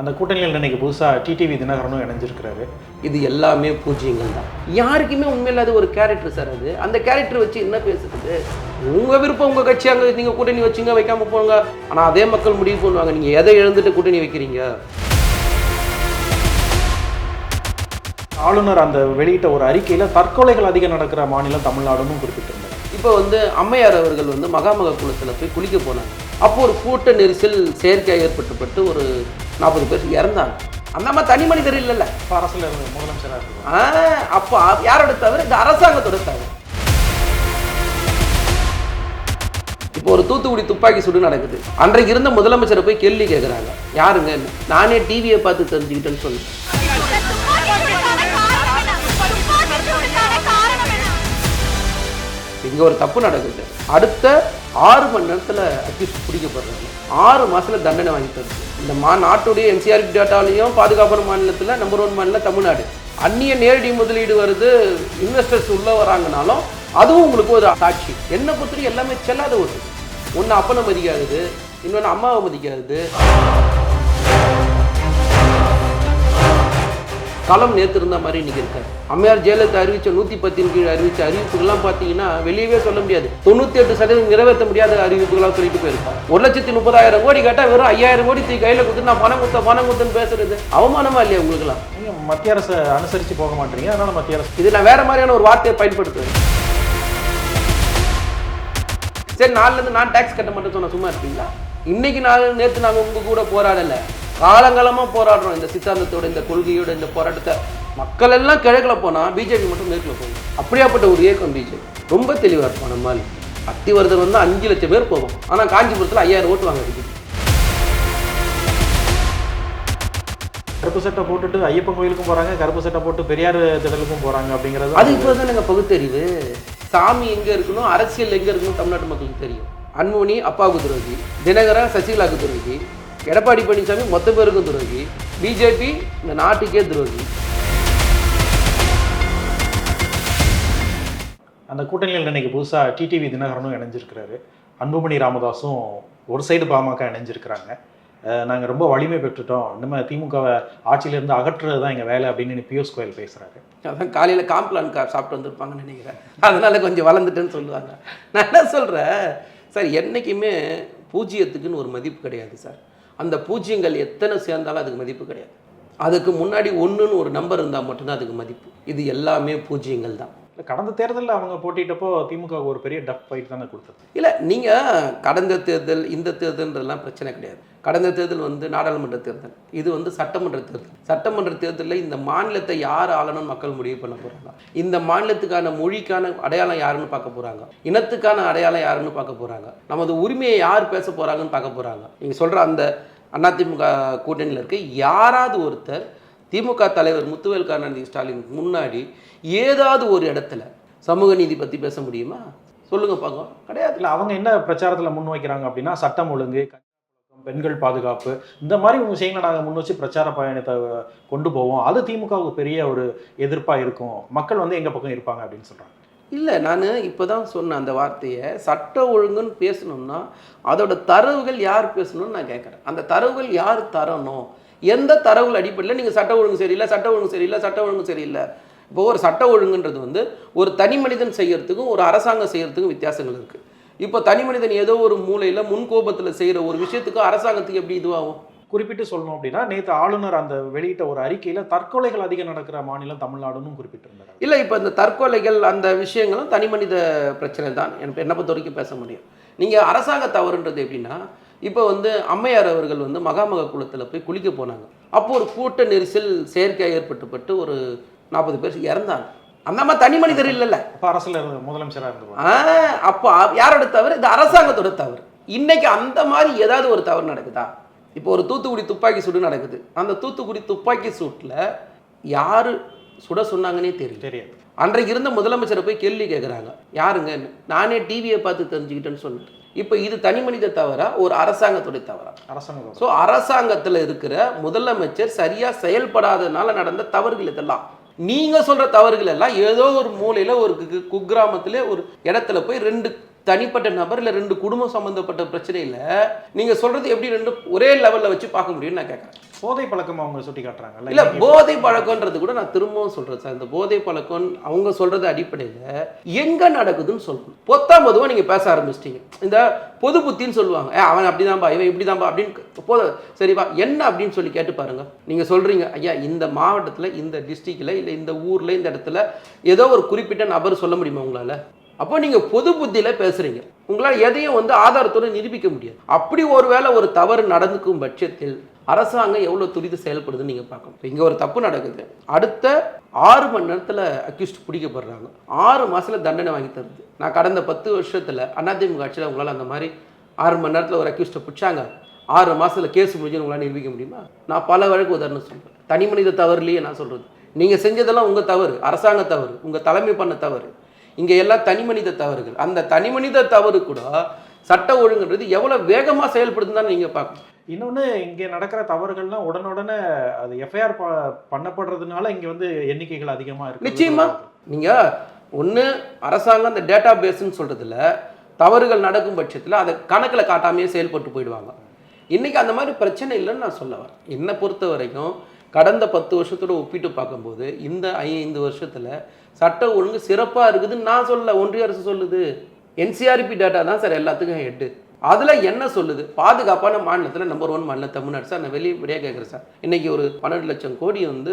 அந்த கூட்டணியில் இன்னைக்கு புதுசாக டிடிவி தினகரனும் இணைஞ்சிருக்கிறாரு. இது எல்லாமே பூஜ்ஜியங்கள் தான். யாருக்குமே உண்மையில அது ஒரு கேரக்டர் சார் அது. அந்த கேரக்டர் வச்சு என்ன பேசுறது? உங்க விருப்பம் உங்க கட்சி அங்க நீங்க கூட்டணி வச்சுங்க வைக்காம போங்க. ஆனா அதே மக்கள் முடிவு பண்ணுவாங்க நீங்க எதை எழுந்துட்டு கூட்டணி வைக்கிறீங்க? ஆளுநர் அந்த வெளியிட்ட ஒரு அறிக்கையில் தற்கொலைகள் அதிகம் நடக்கிற மாநிலம் தமிழ்நாடுன்னு குறிப்பிட்டிருந்தார். இப்போ வந்து அம்மையார் அவர்கள் வந்து மகாமக குளத்தில் போய் குளிக்க போனாங்க. அப்போ ஒரு கூட்ட நெரிசல் செயற்கையாக ஏற்பட்டுப்பட்டு ஒரு நாற்பது பேர் இறந்தாங்க. அந்த மாதிரி தனி மனிதர் இல்லைல்ல. இப்போ அரசில் முதலமைச்சராக அப்போ யாரோட தவிர இந்த அரசாங்கத்தோட தவிர இப்போ ஒரு தூத்துக்குடி துப்பாக்கி சுடு நடக்குது. அன்றைக்கு இருந்த முதலமைச்சரை போய் கேள்வி கேட்குறாங்க யாருங்க நானே டிவியை பார்த்து தெரிஞ்சுக்கிட்டேன்னு சொன்னேன் இங்கே ஒரு தப்பு நடக்குது. அடுத்த ஆறு மணி நேரத்தில் அக்யூஸ் பிடிக்கப்படுறாங்க. ஆறு மாசத்துல தண்டனை வாங்கி தருது இந்த மா நாட்டுடைய என்சிஆர்பி டேட்டாலையும் பாதுகாப்பான மாநிலத்தில் நம்பர் ஒன் மாநிலம் தமிழ்நாடு. அந்நிய நேரடி முதலீடு வருது இன்வெஸ்டர்ஸ் உள்ளே வராங்கனாலும் அதுவும் உங்களுக்கு ஒரு சாட்சி. என்ன பொறுத்தவரைக்கும் எல்லாமே செல்லாத ஒன்று ஒன்று அப்பனை மதிக்காது இன்னொன்று அம்மாவை மதிக்காது களம் நேற்று இருந்த மாதிரி இன்னைக்கு இருக்காரு அம்மையார் ஜெயலலிதா அறிவிச்ச நூற்றி பத்தின் கீழ் அறிவிச்ச அறிவிப்புகள்லாம் பார்த்தீங்கன்னா வெளியவே சொல்ல முடியாது. தொண்ணூற்றி எட்டு சதவீதம் நிறைவேற்ற முடியாத அறிவிப்புகளாக சொல்லிட்டு போயிருக்காங்க ஒரு லட்சத்தி முப்பதாயிரம் கோடி கேட்டால் வெறும் ஐயாயிரம் கோடி தூக்கி கையில் கொடுத்து நான் பணம் கொடுத்த பணம் கொடுத்தேன்னு பேசுறது. அவமானமா இல்லையா உங்களுக்குலாம் மத்திய அரசை அனுசரித்து போக மாட்டீங்க. அதனால் மத்திய அரசு இது நான் வேற மாதிரியான ஒரு வார்த்தையை பயன்படுத்துவேன் சரி நாளிலேருந்து நான் டாக்ஸ் கட்ட மாட்டேன்னு சொன்ன சும்மா இருப்பீங்களா? இன்னைக்கு நாள் நேற்று நாங்கள் உங்க கூட போராடலை. காலங்காலமாக போராடுறோம் இந்த சித்தாந்தத்தோட இந்த கொள்கையோட இந்த போராட்டத்தை. மக்கள் எல்லாம் கிழக்குல போனால் பிஜேபி மட்டும் மேற்குல போகும். அப்படியாப்பட்ட ஒரு இயக்கம் பிஜேபி. ரொம்ப தெளிவாக இருப்போம் நம்மால் அத்திவரதர் வந்து அஞ்சு லட்சம் பேர் போகும். ஆனால் காஞ்சிபுரத்தில் ஐயாயிரம் ஓட்டு வாங்க கருப்பு சட்டை போட்டுட்டு ஐயப்பன் கோயிலுக்கும் போகிறாங்க கருப்பு சட்டை போட்டு பெரியார் திடலுக்கும் போகிறாங்க அப்படிங்கிறது அது இப்போ தான் எனக்கு பகுத்தறிவு. சாமி எங்கே இருக்கணும் அரசியல் எங்கே இருக்கணும் தமிழ்நாட்டு மக்களுக்கு தெரியும். அன்புமணி அப்பாவுக்கு துரோகி தினகரன் சசிகலாவுக்கு துரோகி எடப்பாடி பழனிசாமி மொத்த பேருக்கும் துரோகி. பிஜேபி இந்த நாட்டுக்கே துரோகி. அந்த கூட்டணியில் இன்னைக்கு புதுசாக டிடிவி தினகரனும் இணைஞ்சிருக்கிறாரு. அன்புமணி ராமதாஸும் ஒரு சைடு பாமக இணைஞ்சிருக்கிறாங்க. நாங்கள் ரொம்ப வலிமை பெற்றுட்டோம். நம்ம திமுகவை ஆட்சியிலேருந்து அகற்றுறது தான் எங்கள் வேலை அப்படின்னு பியூஷ் கோயல் பேசுகிறாரு அதான் காலையில் காம்ப்ளான் சாப்பிட்டு வந்திருப்பாங்கன்னு நினைக்கிறேன். அதனால கொஞ்சம் வளர்ந்துட்டேன்னு சொல்லுவாங்க. நான் என்ன சொல்கிறேன் சார் என்றைக்குமே பூஜ்ஜியத்துக்குன்னு ஒரு மதிப்பு கிடையாது சார். அந்த பூஜ்ஜியங்கள் எத்தனை சேர்ந்தாலும் அதுக்கு மதிப்பு கிடையாது. அதுக்கு முன்னாடி ஒன்றுன்னு ஒரு நம்பர் இருந்தால் மட்டும்தான் அதுக்கு மதிப்பு. இது எல்லாமே பூஜ்ஜியங்கள் தான். கடந்த தேர்தலில் அவங்க போட்டிட்டப்போ திமுக ஒரு பெரிய டஃப் ஃபைட் தானே கொடுத்தது. இல்லை நீங்கள் கடந்த தேர்தல் இந்த தேர்தல்ன்றதெல்லாம் பிரச்சனை கிடையாது. கடந்த தேர்தல் வந்து நாடாளுமன்ற தேர்தல். இது வந்து சட்டமன்ற தேர்தல். சட்டமன்ற தேர்தலில் இந்த மாநிலத்தை யார் ஆளணும்னு மக்கள் முடிவு பண்ண போகிறாங்க இந்த மாநிலத்துக்கான மொழிக்கான அடையாளம் யாருன்னு பார்க்க போகிறாங்க இனத்துக்கான அடையாளம் யாருன்னு பார்க்க போகிறாங்க நமது உரிமையை யார் பேச போகிறாங்கன்னு பார்க்க போகிறாங்க நீங்கள் சொல்கிற அந்த அதிமுக கூட்டணியில் இருக்க யாராவது ஒருத்தர் திமுக தலைவர் முத்துவேல் கருணாநிதி ஸ்டாலின் முன்னாடி ஏதாவது ஒரு இடத்துல சமூக நீதி பற்றி பேச முடியுமா? சொல்லுங்க பார்க்கலாம். கிடையாது. இல்லை அவங்க என்ன பிரச்சாரத்தில் முன் வைக்கிறாங்க அப்படின்னா சட்டம் ஒழுங்கு பெண்கள் பாதுகாப்பு இந்த மாதிரி விஷயங்களை நாங்கள் முன் வச்சு பிரச்சார பயணத்தை கொண்டு போவோம். அது திமுகவுக்கு பெரிய ஒரு எதிர்ப்பாக இருக்கும். மக்கள் வந்து எங்கள் பக்கம் இருப்பாங்க அப்படின்னு சொல்கிறாங்க இல்லை நான் இப்போ தான் சொன்னேன் அந்த வார்த்தையை சட்ட ஒழுங்குன்னு பேசணும்னா அதோட தரவுகள் யார் பேசணும்னு நான் கேட்குறேன் அந்த தரவுகள் யார் தரணும்? எந்த தரவுகள் அடிப்படையில் நீங்கள் சட்ட ஒழுங்கு சரியில்லை சட்ட ஒழுங்கு சரியில்லை சட்ட ஒழுங்கு சரியில்லை? இப்போ ஒரு சட்ட ஒழுங்குன்றது வந்து ஒரு தனி மனிதன் செய்யறதுக்கும் ஒரு அரசாங்கம் செய்யறதுக்கும் வித்தியாசங்கள் இருக்குது இப்போ தனி மனிதன் ஏதோ ஒரு மூலையில் முன்கோபத்தில் செய்கிற ஒரு விஷயத்துக்கு அரசாங்கத்துக்கு எப்படி இதுவாகும்? குறிப்பிட்டு சொல்லணும் அப்படின்னா நேற்று ஆளுநர் அந்த வெளியிட்ட ஒரு அறிக்கையில் தற்கொலைகள் அதிகம் நடக்கிற மாநிலம் தமிழ்நாடுன்னு குறிப்பிட்டிருந்தார். இல்லை இப்போ இந்த தற்கொலைகள் அந்த விஷயங்களும் தனி மனித பிரச்சனை தான் எனக்கு என்னை பொறுத்த வரைக்கும் பேச முடியும். நீங்கள் அரசாங்க தவறுன்றது எப்படின்னா இப்போ வந்து அம்மையார் அவர்கள் வந்து மகாமக குளத்தில் போய் குளிக்க போனாங்க. அப்போ ஒரு கூட்ட நெரிசல் செயற்கையாக ஏற்பட்டுப்பட்டு ஒரு நாற்பது பேர் இறந்தாங்க. அந்த மாதிரி தனி மனிதர் இல்லைல்ல. அப்போ அரசில் முதலமைச்சராக இருந்தவர். ஆ அப்போ யாரோட தவறு? இது அரசாங்கத்தோட தவறு. இன்னைக்கு அந்த மாதிரி ஏதாவது ஒரு தவறு நடக்குதா? இப்போ ஒரு தூத்துக்குடி துப்பாக்கி சூடு நடக்குது. அந்த தூத்துக்குடி துப்பாக்கி சூட்டில் யார் சுட சொன்னாங்கன்னே தெரியும் தெரியாது. அன்றைக்கு இருந்த முதலமைச்சரை போய் கேள்வி கேட்குறாங்க யாருங்க? நானே டிவியை பார்த்து தெரிஞ்சுக்கிட்டேன்னு சொல்லிட்டு. இப்போ இது தனி மனித தவறா? ஒரு அரசாங்கத்துடைய தவறா? அரசாங்கம் ஸோ அரசாங்கத்தில் இருக்கிற முதலமைச்சர் சரியாக செயல்படாதனால நடந்த தவறுகள் இதெல்லாம். நீங்கள் சொல்கிற தவறுகள் எல்லாம் ஏதோ ஒரு மூலையில் ஒரு குக்கிராமத்தில் ஒரு இடத்துல போய் ரெண்டு தனிப்பட்ட நபர் இல்லை ரெண்டு குடும்பம் சம்மந்தப்பட்ட பிரச்சனையில் நீங்கள் சொல்கிறது எப்படி ரெண்டு ஒரே லெவலில் வச்சு பார்க்க முடியும்னு நான் கேட்குறேன் போதை பழக்கம் அவங்க சுட்டி காட்டுறாங்கல்ல? இல்ல போதை பழக்கம்ன்றது கூட நான் திரும்பவும் சொல்றேன் சார். இந்த போதை பழக்கம் அவங்க சொல்றது அடிப்படையில எங்க நடக்குதுன்னு சொல்லணும். பொத்தாம் பொதுவா நீங்க பேச ஆரம்பிச்சிட்டீங்க. இந்த பொது புத்தின்னு சொல்லுவாங்க. ஏ அவன் அப்படிதான்பா இவன் இப்படிதான்பா அப்படின்னு போத சரிப்பா என்ன அப்படின்னு சொல்லி கேட்டு பாருங்க. நீங்க சொல்றீங்க ஐயா இந்த மாவட்டத்துல இந்த டிஸ்ட்ரிக்ட்ல இல்ல இந்த ஊர்ல இந்த இடத்துல ஏதோ ஒரு குறிப்பிட்ட நபர் சொல்ல முடியுமா உங்களால? அப்போ நீங்கள் பொது புத்தியில் பேசுகிறீங்க உங்களால் எதையும் வந்து ஆதாரத்தோட நிரூபிக்க முடியாது. அப்படி ஒருவேளை ஒரு தவறு நடந்துக்கும் பட்சத்தில் அரசாங்கம் எவ்வளோ துரித செயல்படுதுன்னு நீங்கள் பார்க்கணும். இப்போ இங்கே ஒரு தப்பு நடக்குது. அடுத்த ஆறு மணி நேரத்தில் அக்யூஸ்ட் பிடிக்கப்படுறாங்க. ஆறு மாதத்தில் தண்டனை வாங்கி தருது. நான் கடந்த பத்து வருஷத்தில் அதிமுக ஆட்சியில் உங்களால் அந்த மாதிரி ஆறு மணி நேரத்தில் ஒரு அக்யூஸ்ட்டை பிடிச்சாங்க. ஆறு மாதத்தில் கேஸ் முடிஞ்சுன்னு உங்களால் நிரூபிக்க முடியுமா? நான் பல வழக்கு உதாரணம் சொல்கிறேன் தனி மனித தவறுலையே நான் சொல்கிறது நீங்கள் செஞ்சதெல்லாம் உங்கள் தவறு அரசாங்க தவறு உங்கள் தலைமை பண்ண தவறு. இங்கே எல்லாம் தனி மனித தவறுகள். அந்த தனி மனித தவறு கூட சட்ட ஒழுங்குன்றது எவ்வளோ வேகமாக செயல்படுதுன்னு தான் நீங்கள் பார்க்கணும். இன்னொன்று இங்கே நடக்கிற தவறுகள்லாம் உடனுடனே அது எஃப்ஐஆர் பண்ணப்படுறதுனால இங்கே வந்து எண்ணிக்கைகள் அதிகமாக இருக்கு நிச்சயமா. நீங்கள் ஒன்று அரசாங்கம் அந்த டேட்டா பேஸ்ன்னு சொல்கிறதுல தவறுகள் நடக்கும் பட்சத்தில் அதை கணக்கில் காட்டாமையே செயல்பட்டு போயிடுவாங்க. இன்றைக்கி அந்த மாதிரி பிரச்சனை இல்லைன்னு நான் சொல்ல வரேன். என்னை பொறுத்த வரைக்கும் கடந்த பத்து வருஷத்தோட ஒப்பிட்டு பார்க்கும்போது இந்த ஐந்து வருஷத்தில் சட்ட ஒழுங்கு சிறப்பாக இருக்குதுன்னு நான் சொல்ல ஒன்றிய அரசு சொல்லுது. என்சிஆர்பி டேட்டா தான் சார் எல்லாத்துக்கும் ஹெட்டு அதில் என்ன சொல்லுது? பாதுகாப்பான மாநிலத்தில் நம்பர் ஒன் மாநிலம் தமிழ்நாடு சார். நான் வெளியே கேட்குறேன் சார். இன்றைக்கி ஒரு பன்னெண்டு லட்சம் கோடி வந்து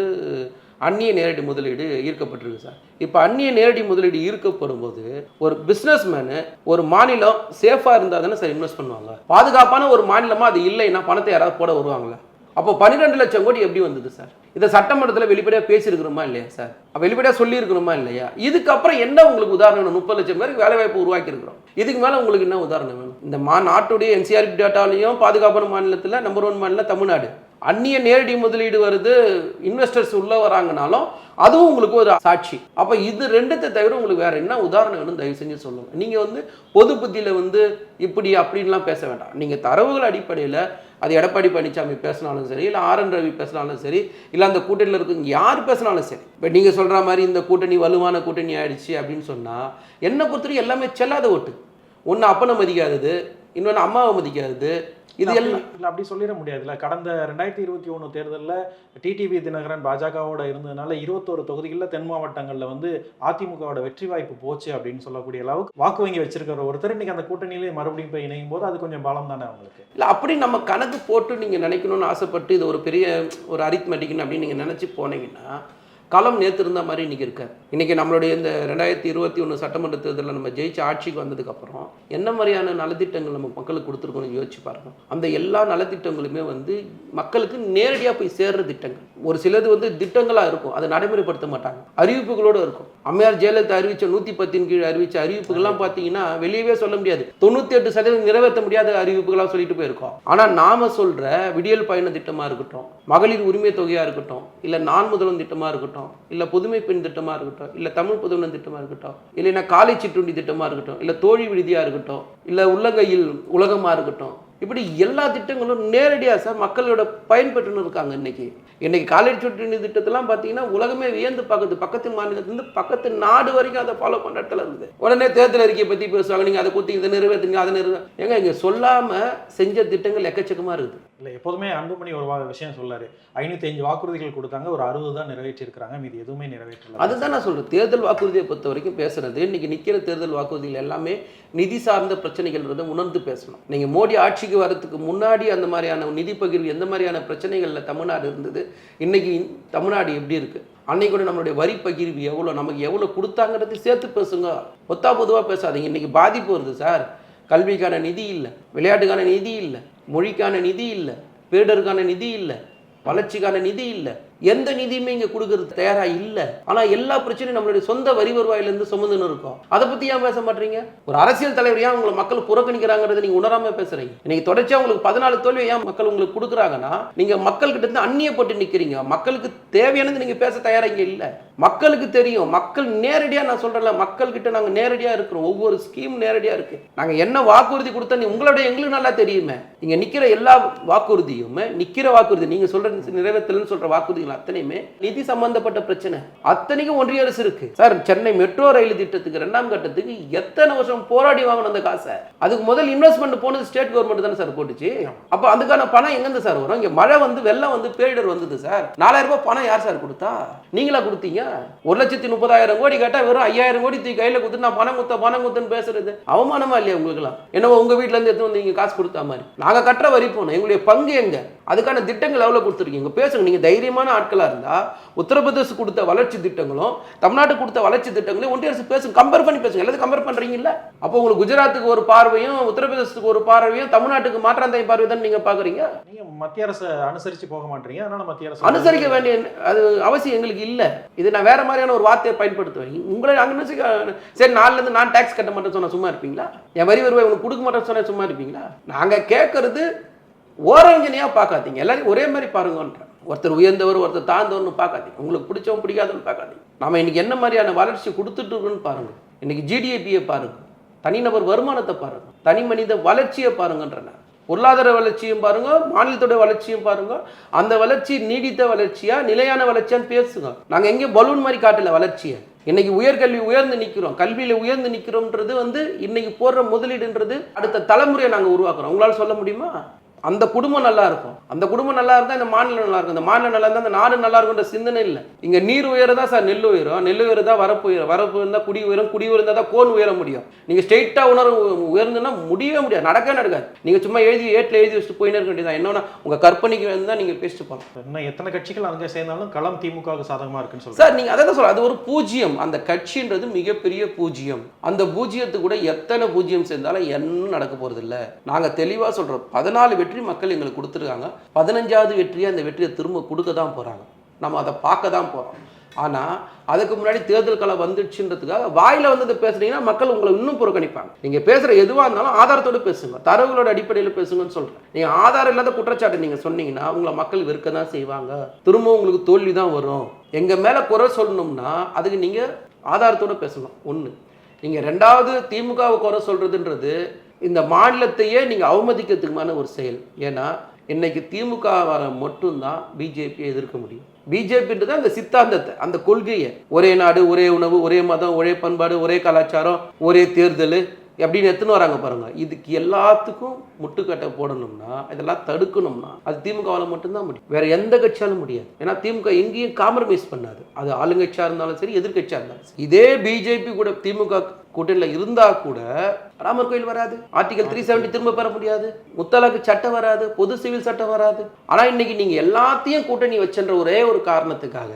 அந்நிய நேரடி முதலீடு ஈர்க்கப்பட்டிருக்கு சார். இப்போ அந்நிய நேரடி முதலீடு ஈர்க்கப்படும் போது ஒரு பிஸ்னஸ் மேனு ஒரு மாநிலம் சேஃபாக இருந்தால் தானே சார் இன்வெஸ்ட் பண்ணுவாங்க? பாதுகாப்பான ஒரு மாநிலமாக அது இல்லைன்னா பணத்தை யாராவது போட வருவாங்களா? அப்போ பன்னிரெண்டு லட்சம் கோடி எப்படி வந்தது சார்? இதை சட்டமன்றத்தில் வெளிப்படையாக பேசியிருக்கிறோமா இல்லையா சார்? வெளிப்படையாக சொல்லியிருக்கணுமா இல்லையா? இதுக்கப்புறம் என்ன உங்களுக்கு உதாரணம் முப்பது லட்சம் பேருக்கு வேலை வாய்ப்பு உருவாக்கிருக்கிறோம் இதுக்கு மேலே உங்களுக்கு என்ன உதாரணம் வேணும்? இந்த மா நாட்டுடைய என்சிஆர்பி டேட்டாலையும் பாதுகாப்பான மாநிலத்தில் நம்பர் ஒன் மாநிலம் தமிழ்நாடு. அந்நிய நேரடி முதலீடு வருது இன்வெஸ்டர்ஸ் உள்ளே வராங்கனாலும் அதுவும் உங்களுக்கு ஒரு சாட்சி. அப்போ இது ரெண்டுத்தை தவிர உங்களுக்கு வேறு என்ன உதாரணம் தயவு செஞ்சு சொல்லுங்கள் நீங்கள் வந்து பொது புத்தியில் வந்து இப்படி அப்படின்லாம் பேச வேண்டாம். நீங்கள் தரவுகள் அடிப்படையில் அது எடப்பாடி பழனிசாமி பேசினாலும் சரி இல்லை ஆர் என் ரவி பேசினாலும் சரி இல்லை அந்த கூட்டணியில் இருக்கிறவங்க யார் பேசினாலும் சரி. இப்போ நீங்கள் சொல்கிற மாதிரி இந்த கூட்டணி வலுவான கூட்டணி ஆயிடுச்சு அப்படின்னு சொன்னால் என்னை பொறுத்தவரைக்கும் எல்லாமே செல்லாத ஓட்டு. ஒன்று அப்பனை மதிக்காதது இன்னொன்று அம்மாவை மதிக்காதது இது எல்லாம் இல்ல அப்படி சொல்லிட முடியாதுல்ல. கடந்த ரெண்டாயிரத்தி இருபத்தி ஒன்று தேர்தலில் டிடிவி தினகரன் பாஜகவோட இருந்ததுனால இருபத்தோரு தொகுதிகளில் தென் மாவட்டங்களில் வந்து அதிமுகவோட வெற்றி வாய்ப்பு போச்சு அப்படின்னு சொல்லக்கூடிய அளவுக்கு வாக்கு வங்கி வச்சிருக்கிற ஒருத்தர் இன்னைக்கு அந்த கூட்டணியிலே மறுபடியும் போய் இணையும் போது அது கொஞ்சம் பலம் தானே அவங்களுக்கு? இல்லை அப்படி நம்ம கணக்கு போட்டு நீங்கள் நினைக்கணும்னு ஆசைப்பட்டு இது ஒரு பெரிய ஒரு அரித்மெட்டிக்னு அப்படின்னு நீங்கள் நினச்சி போனீங்கன்னா களம் நேற்று இருந்த மாதிரி இன்றைக்கி இருக்காது இன்றைக்கி நம்மளுடைய இந்த ரெண்டாயிரத்தி இருபத்தி ஒன்று சட்டமன்ற தேர்தலில் நம்ம ஜெயிச்சு ஆட்சிக்கு வந்ததுக்கப்புறம் என்ன மாதிரியான நலத்திட்டங்கள் நம்ம மக்களுக்கு கொடுத்துருக்கோம்னு யோசிச்சு பாருங்க. அந்த எல்லா நலத்திட்டங்களுமே வந்து மக்களுக்கு நேரடியாக போய் சேர்ற திட்டங்கள். ஒரு சிலது வந்து திட்டங்களாக இருக்கும். அதை நடைமுறைப்படுத்த மாட்டாங்க. அறிவிப்புகளோடு இருக்கும். அம்மையார் ஜெயலலிதா அறிவிச்ச நூற்றி பத்தின் கீழ் அறிவிச்ச அறிவிப்புகள்லாம் பார்த்தீங்கன்னா வெளியவே சொல்ல முடியாது. தொண்ணூற்றி எட்டு சதவீதம் நிறைவேற்ற முடியாத அறிவிப்புகளாக சொல்லிட்டு போயிருக்கோம். ஆனால் நாம சொல்கிற விடியல் பயண திட்டமாக இருக்கட்டும் மகளிர் உரிமை தொகையாக இருக்கட்டும் இல்லை நான் முதல்வன் திட்டமாக இருக்கட்டும் இல்லை புதுமை பெண் திட்டமாக இருக்கட்டும் இல்லை தமிழ் புதுவன் திட்டமாக இருக்கட்டும் இல்லைன்னா காலை சிற்றுண்டி திட்டமாக இருக்கட்டும் இல்லை தோழி விடுதியாக இருக்கட்டும் இல்லை உள்ளங்கையில் உலகமாக இருக்கட்டும் இப்படி எல்லா திட்டங்களும் நேரடியாக சார் மக்களோட பயன்பெற்றுன்னு இருக்காங்க இன்னைக்கு. இன்னைக்கு காலேஜ் சுற்றுணி திட்டத்தெல்லாம் பார்த்தீங்கன்னா உலகமே வியந்து பார்க்குது பக்கத்து மாநிலத்திலேருந்து பக்கத்து நாடு வரைக்கும் அதை ஃபாலோ பண்ணுற இடத்துல இருக்குது. உடனே தேர்தல் அறிக்கையை பற்றி பேசுவாங்க. நீங்கள் அதை கொடுத்தீங்க இதை நிறைவேற்றுங்க அதை நிறைவே ஏங்க இங்கே சொல்லாமல் செஞ்ச திட்டங்கள் எக்கச்சக்கமாக இருக்குது. இல்லை எப்போதுமே அன்புமணி ஒரு விஷயம் சொல்லாரு. ஐநூத்தி அஞ்சு வாக்குறுதிகள் கொடுத்தாங்க ஒரு அறுபது தான் நிறைவேற்றி மீது மீதி எதுவுமே நிறைவேற்றல. அதுதான் நான் சொல்கிறேன் தேர்தல் வாக்குறுதியை பொறுத்த வரைக்கும் பேசுறது இன்னைக்கு நிற்கிற தேர்தல் வாக்குறுதிகள் எல்லாமே நிதி சார்ந்த பிரச்சனைகள்ன்றதை உணர்ந்து பேசணும். நீங்கள் மோடி ஆட்சிக்கு வரதுக்கு முன்னாடி அந்த மாதிரியான நிதி பகிர்வு எந்த மாதிரியான பிரச்சனைகளில் தமிழ்நாடு இருந்தது இன்னைக்கு தமிழ்நாடு எப்படி இருக்குது அன்னைக்கு கூட நம்மளுடைய வரி பகிர்வு எவ்வளோ நமக்கு எவ்வளோ கொடுத்தாங்கிறது சேர்த்து பேசுங்க. ஒத்தா பொதுவாக பேசாதீங்க. இன்னைக்கு பாதிப்பு வருது சார். கல்விக்கான நிதி இல்லை விளையாட்டுக்கான நிதி இல்லை மொழிக்கான நிதி இல்லை பேடருக்கான நிதி இல்லை வளர்ச்சிக்கான நிதி இல்லை. எந்த நிதியுமே இங்கே கொடுக்கறது தயாரா இல்லை. ஆனால் எல்லா பிரச்சனையும் நம்மளுடைய சொந்த வரி வருவாயிலேருந்து சுமந்துன்னு இருக்கோம். அதை பற்றி ஏன் பேச மாட்டீங்க? ஒரு அரசியல் தலைவர் ஏன் உங்களை மக்கள் புறக்கணிக்கிறாங்கிறத நீங்கள் உணராம பேசுறீங்க. இன்னைக்கு தொடர்ச்சியாக உங்களுக்கு பதினாலு தோல்வி ஏன் மக்கள் உங்களுக்கு கொடுக்குறாங்கன்னா நீங்கள் மக்கள்கிட்ட இருந்து அந்நியப்பட்டு நிற்கிறீங்க மக்களுக்கு தேவையானது நீங்கள் பேச தயாரா இல்லை. மக்களுக்கு தெரியும். மக்கள் நேரடியாக நான் சொல்கிறேன்ல மக்கள்கிட்ட நாங்கள் நேரடியாக இருக்கிறோம். ஒவ்வொரு ஸ்கீம் நேரடியாக இருக்கு. நாங்கள் என்ன வாக்குறுதி கொடுத்தா நீ உங்களோட எங்களுக்கு நல்லா தெரியுமே. இங்கே நிற்கிற எல்லா வாக்குறுதியுமே நிற்கிற வாக்குறுதி நீங்கள் சொல்கிற நிறைவேற்றலன்னு சொல்கிற வாக்குறுதிகள் அத்தனையுமே நிதி சம்பந்தப்பட்ட பிரச்சனை. அத்தனைக்கும் ஒன்றிய அரசு இருக்கு. சார் சென்னை மெட்ரோ ரயில் திட்டத்துக்கு ரெண்டாம் கட்டத்துக்கு எத்தனை வருஷம் போராடி வாங்கணும் அந்த காசை? அதுக்கு முதல் இன்வெஸ்ட்மெண்ட் போனது ஸ்டேட் கவர்மெண்ட் தானே சார் போட்டுச்சு. அப்ப அதுக்கான பணம் எங்கேருந்து சார் வரும்? இங்க மழை வந்து வெள்ளம் வந்து பேரிடர் வந்தது சார். நாலாயிரம் ரூபாய் பணம் யார் சார் கொடுத்தா? நீங்களா கொடுத்தீங்க? ஒரு லட்சத்தி முப்பதாயிரம் கோடி கேட்டா வெறும் ஐயாயிரம் கோடி தூக்கி கையில கொடுத்து நான் பணம் குத்த பணம் குத்துன்னு பேசுறது. அவமானமா இல்லையா உங்களுக்குலாம் என்னவோ உங்க வீட்ல இருந்து எடுத்து வந்து நீங்கள் காசு கொடுத்தா மாதிரி. நாங்க கட்டுற வரி போனோம் எங்களுடைய பங்கு எங்க? அதுக்கான திட்டங்கள் எவ்வளவு கொடுத்துருக்கீங்க? பேசுங்க. நீங்க தைரியமான ஆட்களா இருந்தா உத்தரப்பிரதேச கொடுத்த வளர்ச்சி திட்டங்களும் தமிழ்நாட்டுக்கு கொடுத்த வளர்ச்சி திட்டங்களையும் ஒன்றிய அரசு பேசுங்க கம்பேர் பண்ணி பேசுங்க. எல்லாத்தையும் கம்பேர் பண்றீங்கல்ல? அப்போ உங்களுக்கு குஜராத்துக்கு ஒரு பார்வையும் உத்தரப்பிரதேசத்துக்கு ஒரு பார்வையும் தமிழ்நாட்டுக்கு மாற்றாந்தாய் பார்வை தான் நீங்க பாக்குறீங்க? நீங்க மத்திய அரசை அனுசரிச்சு போக மாட்டீங்க. அதனால மத்திய அரசு அனுசரிக்க வேண்டிய அது அவசியம் எங்களுக்கு இல்லை. இது நான் வேற மாதிரியான ஒரு வார்த்தையை பயன்படுத்துவேன். உங்களை அங்கே சரி நாலுல இருந்து நான் டாக்ஸ் கட்ட மாட்டேன்னு சொன்னா சும்மா இருப்பீங்களா? என் வரி வருவாய் உங்களுக்கு கொடுக்க மாட்டேன்னு சொன்னா சும்மா இருப்பீங்களா? நாங்க கேட்கறது ஓரஞ்சனையா பார்க்காதீங்க. எல்லாரையும் ஒரே மாதிரி பாருங்கன்ற ஒருத்தர் உயர்ந்தவர் ஒருத்தர் தாழ்ந்தவர்னு பார்க்காதீங்க. உங்களுக்கு பிடிச்சவன் பிடிக்காதவன்னு பார்க்காதீங்க. நம்ம இன்னைக்கு என்ன மாதிரியான வளர்ச்சி கொடுத்துட்டு இருக்கோம்னு பாருங்க. இன்னைக்கு ஜிடிஏபியை பாருங்க. தனிநபர் வருமானத்தை பாருங்க. தனி மனித வளர்ச்சியை பாருங்கன்றன பொருளாதார வளர்ச்சியும் பாருங்க மாநிலத்தோட வளர்ச்சியும் பாருங்க. அந்த வளர்ச்சி நீடித்த வளர்ச்சியா நிலையான வளர்ச்சியான்னு பேசுங்க. நாங்க எங்கேயும் பலூன் மாதிரி காட்டல வளர்ச்சியை. இன்னைக்கு உயர்கல்வி உயர்ந்து நிற்கிறோம் கல்வியில உயர்ந்து நிற்கிறோம்ன்றது வந்து இன்னைக்கு போடுற முதலீடுன்றது அடுத்த தலைமுறையை நாங்கள் உருவாக்குறோம். உங்களால சொல்ல முடியுமா? அந்த குடும்பம் நல்லா இருக்கும். அந்த குடும்பம் நல்லா இருந்தா இந்த மாநிலம் நல்லா இருக்கும். இந்த மாநிலம் நல்லா இருந்தா இந்த நாடு நல்லா இருக்கும்ன்ற சிந்தனை இல்லை. இங்க நீர் உயரதா சார் நெல் உயரும். நெல் உயரதா வரப்பு உயரும். வரப்பு இருந்தா குடி உயரும். குடி உயர்ந்தா தான் கோன் உயர முடியும். நீங்க ஸ்ட்ரெயிட்டா உணர்வு உயர்ந்துன்னா முடியவே முடியாது. நடக்கவே நடக்காது. நீங்க சும்மா எழுதி ஏட்டில் எழுதி வச்சுட்டு போயினே இருக்க வேண்டியதான் என்னன்னா உங்க கற்பனைக்கு இருந்தா நீங்க பேசிட்டு போகலாம் இன்னும் எத்தனை கட்சிகள் அங்கே சேர்ந்தாலும் களம் திமுகவுக்கு சாதகமா இருக்குன்னு சொல்றாங்க? சார் நீங்க அதை தான் சொல்ல அது ஒரு பூஜ்ஜியம். அந்த கட்சின்றது மிகப்பெரிய பூஜ்ஜியம். அந்த பூஜ்ஜியத்துக்கு கூட எத்தனை பூஜ்ஜியம் சேர்ந்தாலும் என்ன நடக்க போறது இல்ல நாங்க தெளிவா சொல்றோம். பதினாலு வெற்றி மக்கள் எங்களுக்கு கொடுத்துருக்காங்க. பதினஞ்சாவது வெற்றியை அந்த வெற்றியை திரும்ப கொடுக்க தான் போகிறாங்க நம்ம அதை பார்க்க தான் போகிறோம் ஆனால் அதுக்கு முன்னாடி தேர்தல் களம் வந்துடுச்சுன்றதுக்காக வாயில் வந்து இதை பேசுனீங்கன்னா மக்கள் உங்களை இன்னும் புறக்கணிப்பாங்க. நீங்கள் பேசுகிற எதுவாக இருந்தாலும் ஆதாரத்தோடு பேசுங்க. தரவுகளோட அடிப்படையில் பேசுங்கன்னு சொல்கிறேன் நீங்கள் ஆதாரம் இல்லாத குற்றச்சாட்டு நீங்கள் சொன்னீங்கன்னா உங்களை மக்கள் வெறுக்க தான் செய்வாங்க. திரும்பவும் உங்களுக்கு தோல்வி தான் வரும். எங்கள் மேலே குறை சொல்லணும்னா அதுக்கு நீங்கள் ஆதாரத்தோடு பேசணும். ஒன்று நீங்கள் ரெண்டாவது திமுகவை குறை சொல்கிறதுன்றது இந்த மாநிலத்தையே நீங்கள் அவமதிக்கிறதுக்குமான ஒரு செயல். ஏன்னா இன்னைக்கு திமுகவால் மட்டும்தான் பிஜேபியை எதிர்க்க முடியும். பிஜேபின்றது அந்த சித்தாந்தத்தை அந்த கொள்கையை. ஒரே நாடு ஒரே உணவு ஒரே மதம் ஒரே பண்பாடு ஒரே கலாச்சாரம் ஒரே தேர்தல் எப்படின்னு எடுத்துன்னு வராங்க பாருங்க. இதுக்கு எல்லாத்துக்கும் முட்டுக்கட்டை போடணும்னா இதெல்லாம் தடுக்கணும்னா அது திமுகவால் மட்டும்தான் முடியும். வேற எந்த கட்சியாலும் முடியாது. ஏன்னா திமுக எங்கேயும் காம்ப்ரமைஸ் பண்ணாது. அது ஆளுங்கட்சியா இருந்தாலும் சரி எதிர்கட்சியாக இருந்தாலும் சரி. இதே பிஜேபி கூட திமுக கூட்டணியில் இருந்தா கூட ராமர் கோயில் வராது. ஆர்டிகல் த்ரீ செவன்டி திரும்ப பெற முடியாது. முத்தலாக்கு சட்டம் வராது. பொது சிவில் சட்டம் வராது. ஆனால் இன்னைக்கு நீங்கள் எல்லாத்தையும் கூட்டணி வச்சன்ற ஒரே ஒரு காரணத்துக்காக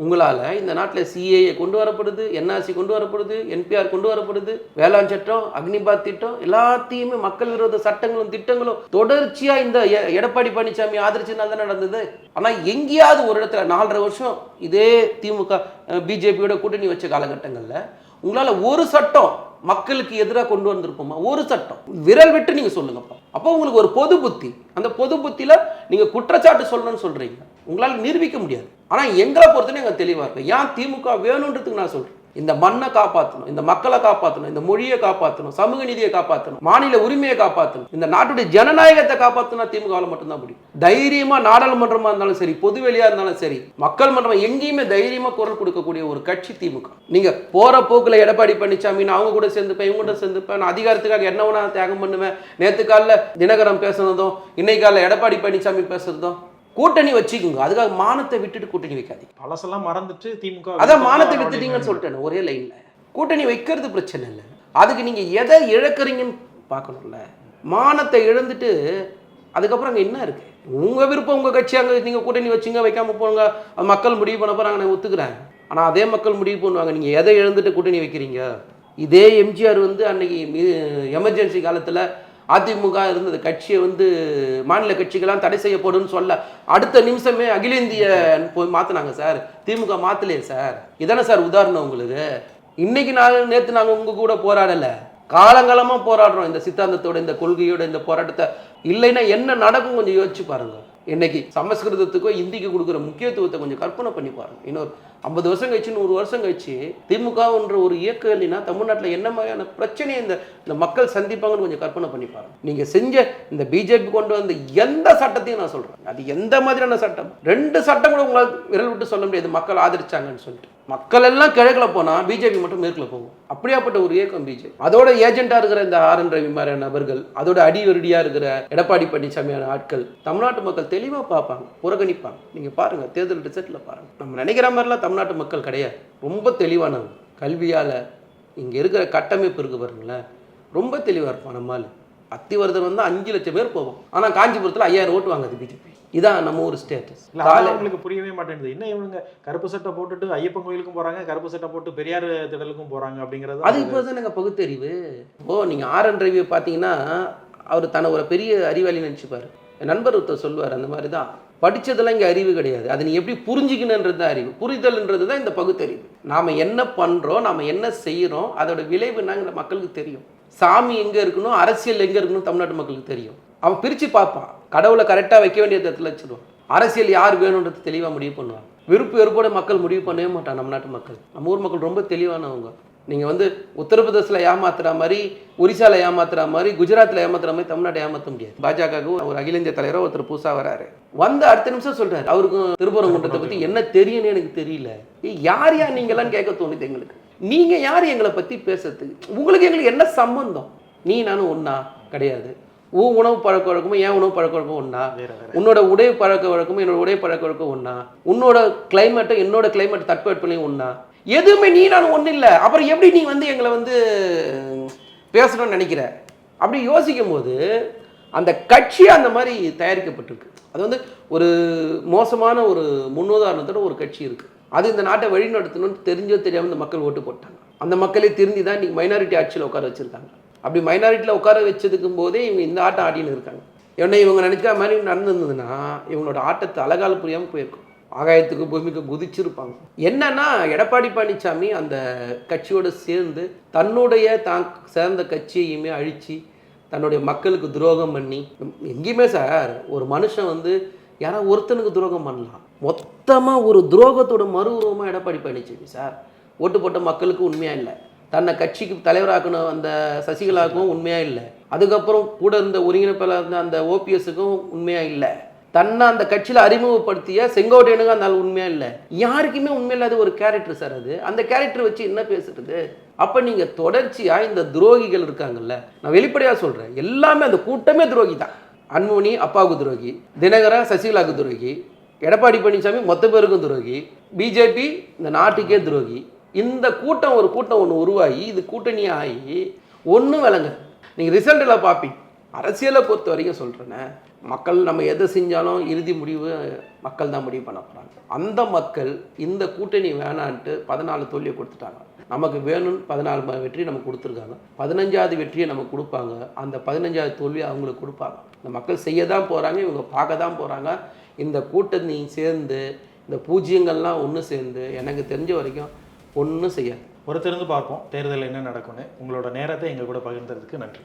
உங்களால் இந்த நாட்டில் சிஏஏ கொண்டு வரப்படுது என்ஆர்சி கொண்டு வரப்படுது என்பிஆர் கொண்டு வரப்படுது வேளாண் சட்டம் அக்னிபாத் திட்டம் எல்லாத்தையுமே மக்கள் விரோத சட்டங்களும் திட்டங்களும் தொடர்ச்சியாக இந்த எ- எடப்பாடி பழனிசாமி ஆதரிச்சுனால தான் நடந்தது. ஆனால் எங்கேயாவது ஒரு இடத்துல நாலரை வருஷம் இதே திமுக பிஜேபியோட கூட்டணி வச்ச காலகட்டங்களில் உங்களால் ஒரு சட்டம் மக்களுக்கு எதிராக கொண்டு வந்திருப்போமா? ஒரு சட்டம். விரல் விட்டு நீங்கள் சொல்லுங்கப்பா அப்போ. உங்களுக்கு ஒரு பொது புத்தி. அந்த பொது புத்தியில் நீங்கள் குற்றச்சாட்டு சொல்லணும்னு சொல்கிறீங்க உங்களால் நிரூபிக்க முடியாது. ஆனால் எங்களை பொறுத்தவரை எங்கள் தெளிவாக இருக்கும் ஏன் திமுக வேணுன்றதுக்கு நான் சொல்கிறேன் இந்த மண்ணை காப்பாற்றணும் இந்த மக்களை காப்பாற்றணும் இந்த மொழியை காப்பாற்றணும் சமூக நீதியை காப்பாற்றணும் மாநில உரிமையை காப்பாற்றணும் இந்த நாட்டுடைய ஜனநாயகத்தை காப்பாற்றணும் திமுகவில் மட்டும்தான் முடியும். தைரியமாக நாடாளுமன்றமாக இருந்தாலும் சரி பொதுவெளியாக இருந்தாலும் சரி மக்கள் மன்றம் எங்கேயுமே தைரியமாக குரல் கொடுக்கக்கூடிய ஒரு கட்சி திமுக. நீங்கள் போகிற போக்கில் எடப்பாடி பழனிசாமி நான் அவங்க கூட சேர்ந்துப்பேன் இவங்க கூட சேர்ந்துப்பேன் நான் அதிகாரத்துக்காக என்ன வேணா தியாகம் பண்ணுவேன். நேற்று காலில் தினகரம் பேசுனதும் இன்னைக்கு காலில் எடப்பாடி பழனிசாமி பேசுறதும் கூட்டணி வச்சுக்கோங்க. அதுக்காக மானத்தை விட்டுட்டு கூட்டணி வைக்காதீங்க. பழசெல்லாம் மறந்துட்டு திமுக அதான் மானத்தை வித்துட்டீங்கன்னு சொல்லிட்டேன் ஒரே லைன்ல கூட்டணி வைக்கிறது பிரச்சனை இல்லை. அதுக்கு நீங்க எதை இழக்கிறீங்கன்னு பார்க்கணும்ல. மானத்தை இழந்துட்டு அதுக்கப்புறம் அங்கே என்ன இருக்கு? உங்க விருப்பம் உங்க கட்சி அங்கே நீங்க கூட்டணி வச்சுங்க வைக்காம போங்க. மக்கள் முடிவு பண்ண போறாங்க நான் ஒத்துக்கிறேன். ஆனா அதே மக்கள் முடிவு பண்ணுவாங்க நீங்க எதை இழந்துட்டு கூட்டணி வைக்கிறீங்க? இதே எம்ஜிஆர் வந்து அன்னைக்கு எமர்ஜென்சி காலத்துல அதிமுக இருந்தது. கட்சியை வந்து மாநில கட்சிகளாம் தடை செய்யப்படும்னு சொல்ல அடுத்த நிமிஷமே அகில இந்திய போய் மாற்றினாங்க சார். திமுக மாற்றலையே சார். இதானே சார் உதாரணம் உங்களுக்கு? இன்னைக்கு நாங்கள் நேற்று நாங்கள் உங்க கூட போராடலை. காலங்காலமாக போராடுறோம் இந்த சித்தாந்தத்தோட இந்த கொள்கையோட இந்த போராட்டத்தை. இல்லைன்னா என்ன நடக்கும் கொஞ்சம் யோசிச்சு பாருங்கள் இன்னைக்கு சமஸ்கிருதத்துக்கோ இந்திக்கு கொடுக்குற முக்கியத்துவத்தை கொஞ்சம் கற்பனை பண்ணி பாருங்க. இன்னொரு ஐம்பது வருஷம் கழிச்சு நூறு வருஷம் கழிச்சு திமுகன்ற ஒரு இயக்கம் இல்லைன்னா தமிழ்நாட்டில் என்ன மாதிரியான பிரச்சனையை இந்த இந்த மக்கள் சந்திப்பாங்கன்னு கொஞ்சம் கற்பனை பண்ணி பாருங்க. நீங்க செஞ்ச இந்த பிஜேபி கொண்டு வந்த எந்த சட்டத்தையும் நான் சொல்றேன். அது எந்த மாதிரியான சட்டம்? ரெண்டு சட்டம் கூட உங்களால் விரல் விட்டு சொல்ல முடியாது. மக்கள் ஆதரிச்சாங்கன்னு சொல்லிட்டு. மக்கள் எல்லாம் கிழக்கில் போனால் பிஜேபி மட்டும் மேற்கில் போகும். அப்படியாப்பட்ட ஒரு இயக்கம் பிஜேபி அதோட ஏஜெண்டாக இருக்கிற இந்த ஆர் என் ரவி மாதிரியான நபர்கள் அதோட அடிவருடியாக இருக்கிற எடப்பாடி பழனிசாமியான ஆட்கள் தமிழ்நாட்டு மக்கள் தெளிவாக பார்ப்பாங்க புறக்கணிப்பாங்க. நீங்கள் பாருங்கள் தேர்தல் ரிசல்ட்டில் பாருங்கள் நம்ம நினைக்கிற மாதிரிலாம் தமிழ்நாட்டு மக்கள் கிடையாது. ரொம்ப தெளிவானவங்க கல்வியால் இங்கே இருக்கிற கட்டமைப்பு இருக்குது பாருங்களேன். ரொம்ப தெளிவாக இருப்பான் நம்மால். அத்திவரதன் வந்து அஞ்சு லட்சம் பேர் போவோம் ஆனால் காஞ்சிபுரத்தில் ஐயாயிரம் ஓட்டு வாங்குது பிஜேபி இதான் நம்ம ஒரு ஸ்டேட்டஸ் அவங்களுக்கு புரியவே மாட்டேங்குது. என்ன இவங்க கருப்பு சட்டை போட்டுட்டு ஐயப்பன் கோயிலுக்கும் போறாங்க கருப்பு சட்டை போட்டு பெரியார் திடலுக்கும் போறாங்க அப்படிங்கிறது அது இப்போ தான் எனக்கு பகுத்தறிவு? ஓ நீங்கள் ஆர் என் ரவியை பார்த்தீங்கன்னா அவர் தன்னை ஒரு பெரிய அறிவாளி நினச்சிப்பார். நண்பர் ஒருத்தர் சொல்லுவார் அந்த மாதிரி தான் படித்ததெல்லாம் இங்கே அறிவு கிடையாது. அதை நீ எப்படி புரிஞ்சிக்கணுன்றது தான் அறிவு. புரிதல்ன்றது தான் இந்த பகுத்தறிவு. நாம் என்ன பண்ணுறோம் நாம் என்ன செய்கிறோம் அதோட விளைவு என்னங்கிற மக்களுக்கு தெரியும். சாமி எங்கே இருக்கணும் அரசியல் எங்கே இருக்கணும் தமிழ்நாட்டு மக்களுக்கு தெரியும். அவன் பிரித்து பார்ப்பான். கடவுளை கரெக்டாக வைக்க வேண்டிய இடத்துல வச்சிருவோம். அரசியல் யார் வேணுன்றது தெளிவாக முடிவு பண்ணுவான் விருப்பு வெறுப்போட மக்கள் முடிவு பண்ணவே மாட்டான் நம்ம நாட்டு மக்கள். நம்ம ஊர் மக்கள் ரொம்ப தெளிவானவங்க. நீங்கள் வந்து உத்தரப்பிரதேசில் ஏமாத்துற மாதிரி ஒரிசாவில் ஏமாத்துற மாதிரி குஜராத்தில் ஏமாத்துற மாதிரி தமிழ்நாட்டை ஏமாற்ற முடியாது. பாஜகவுக்கு ஒரு அகில இந்திய தலைவராக ஒருத்தர் புதுசாக வராரு. வந்து அடுத்த நிமிஷம் சொல்கிறார் அவருக்கும் திருப்பரங்குன்றத்தை பற்றி என்ன தெரியும்னு எனக்கு தெரியல. ஏய், யார் யார் நீங்களான்னு கேட்க தோணுது எங்களுக்கு. நீங்கள் யார் எங்களை பற்றி பேசுறதுக்கு உங்களுக்கு எங்களுக்கு என்ன சம்பந்தம்? நீ நானும் ஒன்றா கிடையாது. உன் உணவு பழக்க வழக்கமும் என் உணவு பழக்க வழக்கம் ஒன்றா உன்னோட உடை பழக்க வழக்கமும் என்னோட உடை பழக்க வழக்கம் ஒன்றா உன்னோட கிளைமேட்டும் என்னோட கிளைமேட் தட்பவெப்பநிலையும் ஒன்றா எதுவுமே நீ நான் ஒன்றும் இல்லை. அப்புறம் எப்படி நீ வந்து எங்களை வந்து பேசணும்னு நினைக்கிற? அப்படி யோசிக்கும் போது அந்த கட்சி அந்த மாதிரி தயாரிக்கப்பட்டிருக்கு. அது வந்து ஒரு மோசமான ஒரு முன்னுதாரணத்தோட ஒரு கட்சி இருக்கு. அது இந்த நாட்டை வழிநடத்தணும்னு தெரிஞ்சோ தெரியாம இந்த மக்கள் ஓட்டு போட்டாங்க. அந்த மக்களே திருந்தி தான் இன்னைக்கு மைனாரிட்டி ஆட்சியில் உட்கார வச்சிருக்காங்க. அப்படி மைனாரிட்டியில் உட்கார வச்சதுக்கும் போதே இவங்க இந்த ஆட்டம் ஆடின்னு இருக்காங்க. என்ன இவங்க நினைக்கிற மாதிரி நடந்திருந்ததுன்னா இவங்களோட ஆட்டத்தை அழகால் புரியாமல் போயிருக்கும். ஆகாயத்துக்கு பூமிக்கு குதிச்சிருப்பாங்க. என்னன்னா எடப்பாடி பழனிசாமி அந்த கட்சியோட சேர்ந்து தன்னுடைய தான் சேர்ந்த கட்சியையுமே அழித்து தன்னுடைய மக்களுக்கு துரோகம் பண்ணி எங்கேயுமே சார் ஒரு மனுஷன் வந்து யாராவது ஒருத்தனுக்கு துரோகம் பண்ணலாம். மொத்தமாக ஒரு துரோகத்தோட மறு உருவமாக எடப்பாடி பழனிசாமி சார் ஓட்டு போட்ட மக்களுக்கு உண்மையாக இல்லை. தன்னை கட்சிக்கு தலைவராக்கணும் அந்த சசிகலாவுக்கும் உண்மையாக இல்லை. அதுக்கப்புறம் கூட இருந்த ஒருங்கிணைப்பாளர் இருந்த அந்த ஓபிஎஸ்ஸுக்கும் உண்மையாக இல்லை. தன்னை அந்த கட்சியில் அறிமுகப்படுத்திய செங்கோட்டையனுக்கு அந்த ஆள் உண்மையாக இல்லை. யாருக்குமே உண்மையில்லாத ஒரு கேரக்டர் சார் அது. அந்த கேரக்டர் வச்சு என்ன பேசுறது? அப்போ நீங்கள் தொடர்ச்சியாக இந்த துரோகிகள் இருக்காங்கல்ல நான் வெளிப்படையாக சொல்கிறேன் எல்லாமே அந்த கூட்டமே துரோகி தான். அன்புமணி அப்பாவுக்கு துரோகி தினகரன் சசிகலாவுக்கு துரோகி எடப்பாடி பழனிசாமி மொத்த பேருக்கும் துரோகி பிஜேபி இந்த நாட்டுக்கே துரோகி. இந்த கூட்டம் ஒரு கூட்டம் ஒன்று உருவாகி இது கூட்டணியாக ஆகி ஒன்றும் விளங்க நீங்கள் ரிசல்ட்டில் பார்ப்பீங்க அரசியலை பொறுத்த வரைக்கும் சொல்கிறேனே மக்கள் நம்ம எதை செஞ்சாலும் இறுதி முடிவு மக்கள் தான் முடிவு பண்ண போகிறாங்க அந்த மக்கள் இந்த கூட்டணி வேணான்ட்டு பதினாலு தோல்வியை கொடுத்துட்டாங்க. நமக்கு வேணும்னு பதினாலு ம- வெற்றி நமக்கு கொடுத்துருக்காங்க. பதினஞ்சாவது வெற்றியை நமக்கு கொடுப்பாங்க. அந்த பதினஞ்சாவது தோல்வியை அவங்களுக்கு கொடுப்பாங்க. இந்த மக்கள் செய்ய தான் போகிறாங்க இவங்க பார்க்க தான் போகிறாங்க இந்த கூட்டணி சேர்ந்து இந்த பூஜ்ஜியங்கள்லாம் ஒன்று சேர்ந்து எனக்கு தெரிஞ்ச வரைக்கும் ஒன்றும் செய்யாது. பொறுத்திருந்து பார்ப்போம் தேர்தல் என்ன நடக்கும்னு. உங்களோட நேரத்தை எங்க கூட பகிர்ந்ததுக்கு நன்றி.